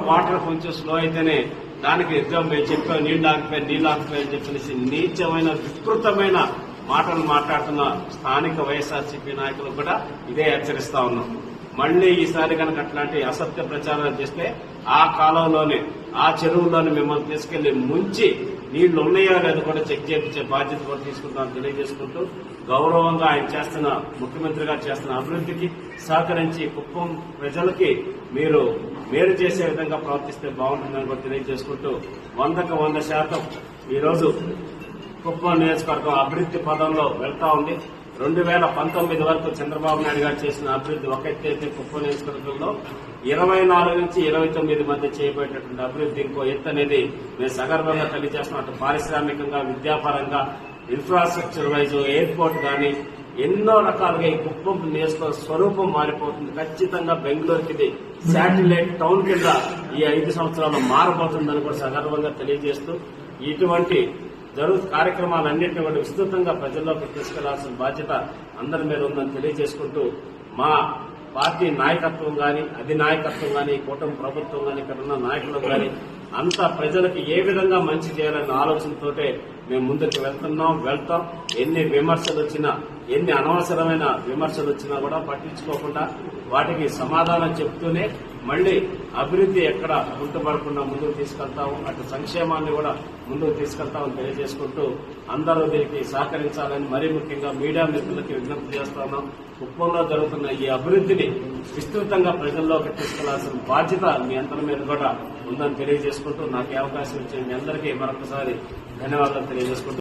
Water కొంచెం slow అయితేనే దానికి ఎగ్జామ్ మేము చెప్పాం నీళ్ళు ఆగిపోయాయి నీళ్ళు ఆగిపోయి అని చెప్పేసి నీచమైన వికృతమైన మాటలు మాట్లాడుతున్న స్థానిక వైఎస్ఆర్సీపీ నాయకులు కూడా ఇదే హెచ్చరిస్తా ఉన్నాం. మళ్ళీ ఈసారి కనుక అట్లాంటి అసత్య ప్రచారాలు చేస్తే ఆ కాలంలోనే ఆ చెరువులోనే మిమ్మల్ని తీసుకెళ్ళి ముంచి నీళ్ళు ఉన్నాయో లేదో కూడా చెక్ చేయించే బాధ్యత కూడా తీసుకుంటామని తెలియజేసుకుంటూ గౌరవంగా ఆయన చేస్తున్న ముఖ్యమంత్రి గారు చేస్తున్న అభివృద్ధికి సహకరించి కుప్పం ప్రజలకి మీరు మేలు చేసే విధంగా ప్రవర్తిస్తే బాగుంటుందని కూడా తెలియజేసుకుంటూ వందకు వంద శాతం ఈరోజు కుప్పం నియోజకవర్గం అభివృద్ధి పదంలో వెళ్తా ఉంది. రెండు వేల పంతొమ్మిది వరకు చంద్రబాబు నాయుడు గారు చేసిన అభివృద్ధి ఒక ఎత్తైతే అయితే కుప్పం నియోజకవర్గంలో ఇరవై నాలుగు నుంచి ఇరవై తొమ్మిది మధ్య చేయబడినటువంటి అభివృద్ధి ఇంకో ఎత్తు అనేది మేము సగర్వంగా తెలియజేస్తున్నట్టు పారిశ్రామికంగా విద్యాపరంగా ఇన్ఫ్రాస్ట్రక్చర్ వైజ్ ఎయిర్పోర్ట్ కానీ ఎన్నో రకాలుగా ఈ కుప్పం నియోజకవర్గ స్వరూపం మారిపోతుంది. ఖచ్చితంగా బెంగళూరుకి ఇది శాటిలైట్ టౌన్ కింద ఈ ఐదు సంవత్సరాలు మారబోతుందని కూడా సగర్వంగా తెలియజేస్తూ ఇటువంటి జరుగు కార్యక్రమాలన్నింటినీ కూడా విస్తృతంగా ప్రజల్లోకి తీసుకెళ్ళాల్సిన బాధ్యత అందరి మీద ఉందని తెలియజేసుకుంటూ మా పార్టీ నాయకత్వం గాని అధినాయకత్వం గాని కూటమి ప్రభుత్వం గాని ఇక్కడ ఉన్న నాయకులు కానీ అంతా ప్రజలకు ఏ విధంగా మంచి చేయాలన్న ఆలోచనతోటే మేము ముందుకు వెళ్తున్నాం వెళ్తాం. ఎన్ని విమర్శలు వచ్చినా ఎన్ని అనవసరమైన విమర్శలు వచ్చినా కూడా పట్టించుకోకుండా వాటికి సమాధానం చెప్తూనే మళ్ళీ అభివృద్ధి ఎక్కడ గుర్తుపడకుండా ముందుకు తీసుకెళ్తాము. అటు సంక్షేమాన్ని కూడా ముందుకు తీసుకెళ్తామని తెలియజేసుకుంటూ అందరూ దీనికి సహకరించాలని మరీ ముఖ్యంగా మీడియా మిత్రులకి విజ్ఞప్తి చేస్తున్నాం కుప్పంలో జరుగుతున్న ఈ అభివృద్ధిని విస్తృతంగా ప్రజల్లోకి తీసుకెళ్ళాల్సిన బాధ్యత మీ అందరి మీద కూడా ఉందని తెలియజేసుకుంటూ నాకు ఈ అవకాశం ఇచ్చిన మీ అందరికీ మరొకసారి ధన్యవాదాలు తెలియజేసుకుంటూ